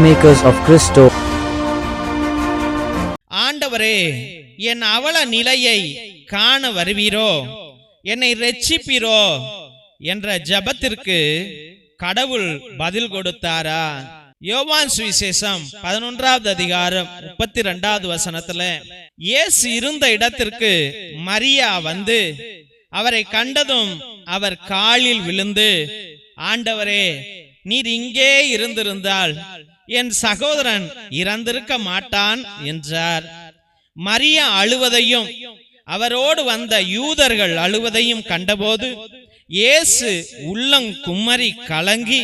peacemakers of Christo. ஆண்டவரே என் அவல நிலையை காண வருவீரோ? என்னை ரட்சிப்பீரோ? என்ற ஜெபத்திற்கு கடவுள் பதில் கொடுத்தாரா? யோவான் சுவிசேஷம் பதினொன்றாவது அதிகாரம் முப்பத்தி ரெண்டாவது வசனத்துல இயேசு இருந்த இடத்திற்கு மரியா வந்து அவரை கண்டதும் அவர் காலில் விழுந்து ஆண்டவரே நீர் இங்கே இருந்திருந்தால் என் சகோதரன் இறந்திருக்க மாட்டான் என்றார். மரியா அழுவதையும் அவரோடு வந்த யூதர்கள் அழுவதையும் கண்டபோது இயேசு உள்ளங் கும்மரி கலங்கி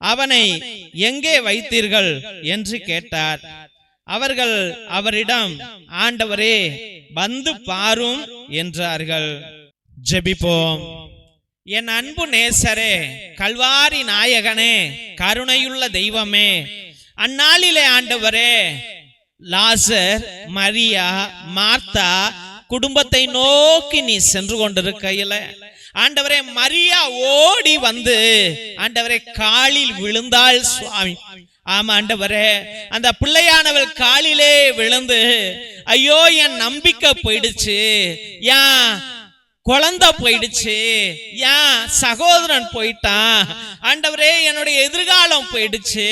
அவனை எங்கே வைத்தீர்கள்? என்று கேட்டார். அவர்கள் அவரிடம் ஆண்டவரே வந்து பாரும் என்றார்கள். ஜெபிப்போம். என் அன்பு நேசரே கல்வாரி நாயகனே கருணையுள்ள தெய்வமே அந்நாளிலே ஆண்டவரே லாசர் மரியா மார்த்தா குடும்பத்தை நோக்கி நீ சென்று கொண்டிருக்கையில. ஆண்டவரே மரியா ஓடி வந்து ஆண்டவரே காலில் விழுந்தாள் சுவாமி. ஆமா ஆண்டவரே அந்த பிள்ளையானவள் காலிலே விழுந்து ஐயோ என் நம்பிக்கை போயிடுச்சு. ஏன் குழந்தை போயிடுச்சு. ஏன் சகோதரன் போயிட்டான்? ஆண்டவரே என்னுடைய எதிர்காலம் போயிடுச்சு.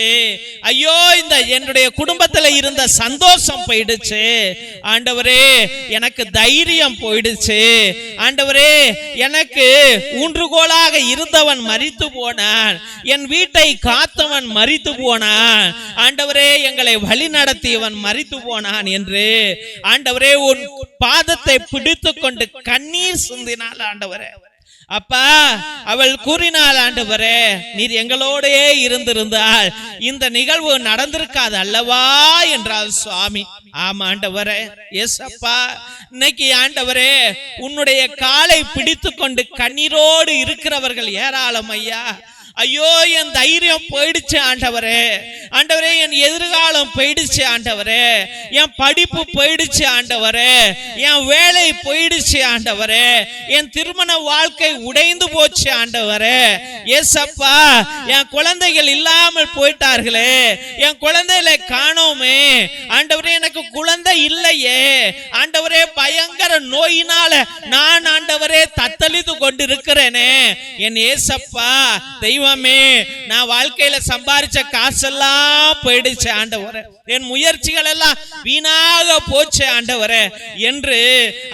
ஐயோ இந்த என்னுடைய குடும்பத்துல இருந்த சந்தோஷம் போயிடுச்சு. ஆண்டவரே எனக்கு தைரியம் போயிடுச்சு. ஆண்டவரே எனக்கு ஊன்றுகோலாக இருந்தவன் மரித்து போனான். என் வீட்டை காத்தவன் மரித்து போனான். ஆண்டவரே எங்களை வழி நடத்தியவன் மரித்து போனான் என்று. ஆண்டவரே உன் பாதத்தை பிடித்து கொண்டு கண்ணீர் சிந்தினால் ஆண்டவரே. அப்பா அவள் கூறினாள் ஆண்டவரே நீர் எங்களோடையே இருந்திருந்தால் இந்த நிகழ்வு நடந்திருக்காது அல்லவா என்றால் சுவாமி. ஆமா ஆண்டவரே எஸ் அப்பா இன்னைக்கு ஆண்டவரே உன்னுடைய காலை பிடித்து கொண்டு கண்ணீரோடு இருக்கிறவர்கள் ஏராளம் ஐயா. ஐயோ என் தைரியம் போயிடுச்சு ஆண்டவரே. ஆண்டவரே என் எதிர்காலம் போயிடுச்சு ஆண்டவரே. என் படிப்பு போயிடுச்சு ஆண்டவரே. என் வேலை போயிடுச்சு ஆண்டவரே. என் திருமண வாழ்க்கை உடைந்து போச்சு ஆண்டவரே. ஏசப்பா என் குழந்தைகள் இல்லாமல் போயிட்டார்களே. என் குழந்தைகளை காணோமே. ஆண்டவரே எனக்கு குழந்தை இல்லையே. ஆண்டவரே பயங்கர நோயினால நான் ஆண்டவரே தத்தளித்து கொண்டிருக்கிறேனே. என் ஏசப்பா தெய்வமே நான் வாழ்க்கையில சம்பாரிச்ச காசெல்லாம் போயிடுச்சு ஆண்டவரே. என் முயற்சிகள் எல்லாம் வீணாக போச்சு ஆண்டவரே. என்று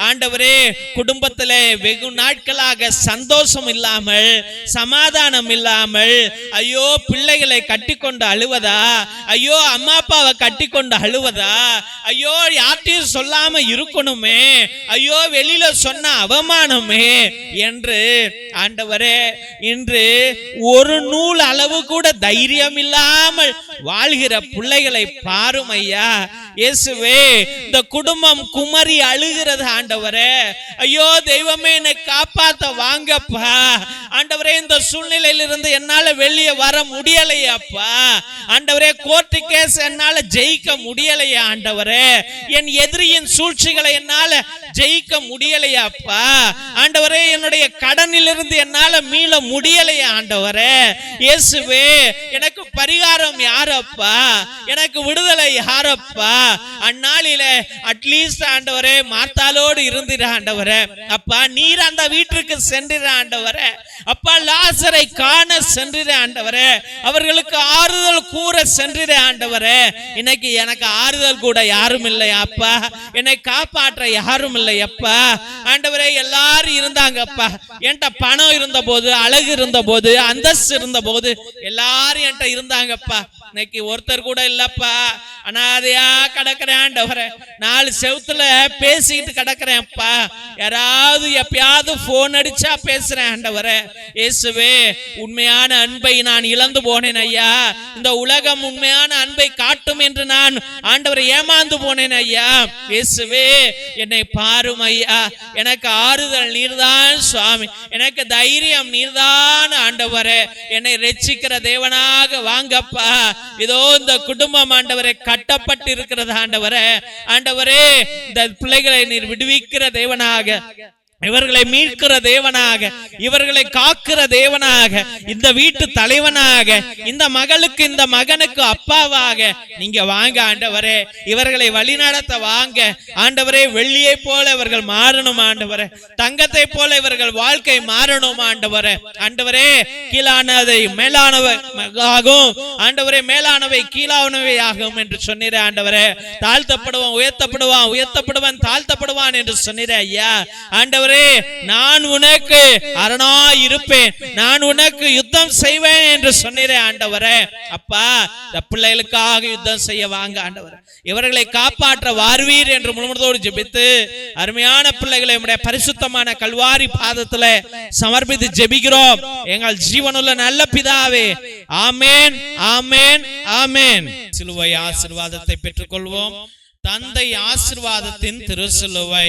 ஆண்டவரே குடும்பத்தில் வெகு நாட்களாக சந்தோஷம் இல்லாமல் சமாதானம் இல்லாமல் ஐயோ பிள்ளைகளை கட்டிக்கொண்டு அழுவதா? ஐயோ அம்மா அப்பாவை கட்டிக்கொண்டு அழுவதா? ஐயோ யார்ட்டையும் சொல்லாம இருக்கணுமே? ஐயோ வெளியில சொன்ன அவமானமே? என்று ஆண்டவரே இன்று ஒரு ஒரு நூல் அளவு கூட தைரியம் இல்லாமல் வாழ்கிற பிள்ளைகளை பாரும் ஐயா இயேசுவே இந்த குடும்பம் குமரி அழுகிறது ஆண்டவரே. ஐயோ தெய்வமே என்னை காப்பாத்த வாங்கப்பா. ஆண்டவரே இந்த சூழ்நிலையிலிருந்து என்னால வெளியே வர முடியலையாப்பா ஆண்டவரே கோர்ட்டு கேஸ் என்னால ஜெயிக்க முடியலையா ஆண்டவரே. என் எதிரியின் சூழ்ச்சிகளை என்னால ஜெயிக்க முடியலையாப்பா ஆண்டவரே என்னுடைய கடனிலிருந்து என்னால மீள முடியலையா ஆண்டவரே. இயேசுவே எனக்கு பரிகாரம் யாரப்பா எனக்கு விடுதலை யாரப்பா அந்நாளில அட்லீஸ்ட் ஆண்டவரே மாத்தாலோடு இருந்திர ஆண்டவரே. அப்பா நீர் அந்த வீட்டிற்கு சென்றிர ஆண்டவரே. அப்பா லாசரை காண சென்றிர ஆண்டவரே. அவர்களுக்கு ஆறுதல் கூற சென்றிர ஆண்டவரே. இன்னைக்கு எனக்கு ஆறுதல் கூட யாரும் இல்லை அப்பா. என்னை காப்பாற்ற யாரும் இல்லை அப்பா. ஆண்டவரே எல்லாரும் இருந்தாங்கப்பா என்கிட்ட பணம் இருந்த போது அழகு இருந்த போது அந்தஸ்து இருந்த போது எல்லாரும் என்கிட்ட இருந்தாங்கப்பா இன்னைக்கு ஒருத்தர் கூட இல்லப்பா. அனாதையா கிடக்குறேன் நாலு செவுத்துல பேசிக்கிட்டு கிடக்குறேன்ப்பா. யாராவது எப்பயாவது போன் அடிச்சா பேசுறேன் ஆண்டவரே. இயேசுவே உண்மையான அன்பை நான் இழந்து போனேன் ஐயா. இந்த உலகம் உண்மையான அன்பை காட்டும் என்று நான் ஆண்டவரை ஏமாந்து போனேன் ஐயா. இயேசுவே என்னை பாரும் ஐயா. எனக்கு ஆறுதல் நீர்தான் சுவாமி. எனக்கு தைரியம் நீர்தான் ஆண்டவரே. என்னை ரட்சிக்கிற தேவனாக வாங்கப்பா. இதோ இந்த குடும்பம் ஆண்டவரை கட்டப்பட்டு இருக்கிறது ஆண்டவரே. ஆண்டவரே இந்த பிள்ளைகளை நீர் விடுவிக்கிற தேவனாக ಹಾಗೆ. இவர்களை மீட்கிற தேவனாக இவர்களை காக்கிற தேவனாக இந்த வீட்டு தலைவனாக இந்த மகளுக்கு இந்த மகனுக்கு அப்பாவாக நீங்க வாங்க ஆண்டவரே. இவர்களை வழிநடத்த வாங்க. ஆண்டவரே வெள்ளியை போல இவர்கள் மாறணும் ஆண்டவரே. தங்கத்தை போல இவர்கள் வாழ்க்கை மாறணும் ஆண்டவரே. ஆண்டவரே கீழானதை மேலானவை ஆகும். ஆண்டவரே மேலானவை கீழானவை ஆகும் என்று சொன்னீரே ஆண்டவரே. தாழ்த்தப்படுவான் உயர்த்தப்படுவான் உயர்த்தப்படுவான் தாழ்த்தப்படுவான் என்று சொன்னீரே ஐயா. ஆண்டவரே நான் உனக்கு அரணா இருப்பேன் நான் உனக்கு யுத்தம் செய்வேன் என்று சொன்னீரே ஆண்டவரே. அப்பா இந்த பிள்ளைகளுக்காக யுத்தம் செய்ய வாங்க ஆண்டவர். இவர்களை காப்பாற்ற வாருவீர் என்று முழுமுதோடு ஜெபித்து அருமையான பிள்ளைகளை உம்முடைய பரிசுத்தமான கல்வாரி பாதத்துல சமர்ப்பித்து ஜெபிக்கிறோம். எங்கள் ஜீவனுள்ள நல்ல பிதாவே ஆமேன் ஆமேன் ஆமேன். சிலுவை ஆசிர்வாதத்தை பெற்றுக்கொள்வோம். தந்தை ஆசிர்வாதத்தின் திருசிலுவை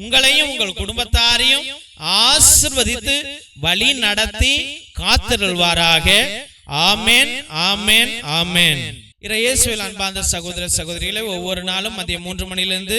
உங்களையும் உங்கள் குடும்பத்தாரையும் ஆசிர்வதித்து வழி நடத்தி காத்திருள்வாராக. ஆமேன் ஆமேன் ஆமேன். இறையேசுவில் அன்பார்ந்த சகோதர சகோதரிகளை ஒவ்வொரு நாளும் மதியம் மூன்று மணியிலிருந்து